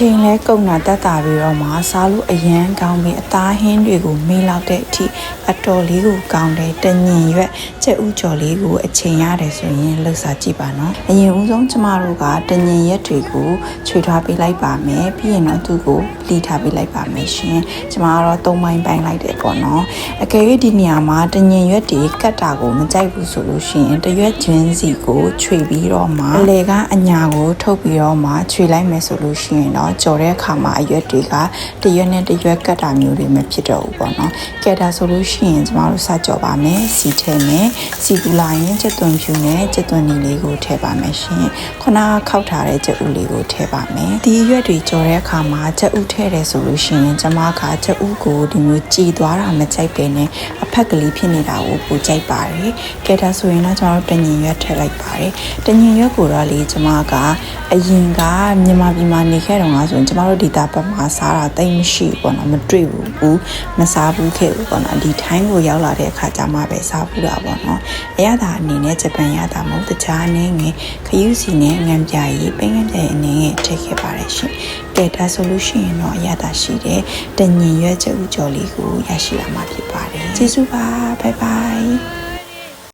ချိန်လဲကုန်တာတက်တာပြီးတော့မှစားလို့အရန်ကောင်းပြီးအသားဟင်းတွေကိုမေးလောက်တဲ့အထိအတော်လေးကိုကောင်းတယ်တညင်ရွက်ကျက်ဥကြော်လေးကိုအချိန်ရတယ်ဆိုရင်လှုပ်စားကြည့်ပါနော်အရင်ဦးဆုံးကျမတို့ကတညင်ရက်တွေကိုခြွေထားပေးလိုက်ပါမယ်ပြီးရင်တော့သူ့ကိုလှီထားပေးလိုက်ပါမယ်ရှင်ကျမကတော့သုံးပိုင်းပိုင်းလိုက်တယ်ပေါ့နော်အကယ်၍ဒီနေရာမှာတညင်ရွက်တွေကတ်တာကိုမကြိုက်ဘူးဆိုလို့ရှိရင်တရွက်ချင်းစီကိုခြွေပြီးတော့မှအလေကအညာကိုထုတ်ပြီးတော့မှခြွေလိုက်မယ်ဆိုလို့ရှိရင်တော့ကြော်တဲ့အခါမှာအရွက်တွေကတရွက်နဲ့တရွက်ကတ်တာမျိုးတွေမဖြစ်တော့ဘူးပေါ့နော်ကဲဒါဆိုလို့ရှိရင်ကျမတို့စကြော်ပါမယ်စီထဲမယ်စီကူလာရင်ချက်သွန်ဖြူနဲ့ချက်သွန်နီလေးကိုထည့်ပါမယ်ရှင်ခုနကခောက်ထားတဲ့ချက်ဥလေးကိုထည့်ပါမယ်ဒီအရွက်တွေကြော်တဲ့အခါမှာချက်ဥထည့်တယ်ဆိုလို့ရှိရင်ကျမကချက်ဥကိုဒီမျိုးကြည်သွားတာမကြိုက်ပဲနဲ့အဖက်ကလေးဖြစ်နေတာကိုပိုကြိုက်ပါတယ်ကဲဒါဆိုရင်တော့ကျမတို့တညင်ရွက်ထည့်လိုက်ပါတယ်တညင်ရွက်ကိုတော့လေကျမကအရင်ကမြန်မာပြည်မှာနေခဲ့တော့ငါဆိုရင်ကျမတို့ဒီတာဘက်မှာစားတာတိတ်မရှိဘူးပေါ့နော်မတွေ့ဘူးဘူးမစားဘူးခဲ့ဘူးပေါ့နော်ဒီထိုင်းကိုရောက်လာတဲ့အခါကျမှပဲစားဘူးတာပေါ့နော်အရသာအနေနဲ့ဂျပန်ရတာမဟုတ်တခြားအနေငယ်ခရုစီနဲ့ငံပြာရီပိန်းငံပြာရီအနေငယ်ထည့်ခဲ့ပါတယ်ရှင်ကဲဒါဆိုလို့ရှိရင်တော့အရသာရှိတဲ့တညင်ရွက်ကျဥကြော်လေးကိုရရှိလာမှာဖြစ်ပါတယ်ကျေးဇူးပါဘိုင်ဘိုင်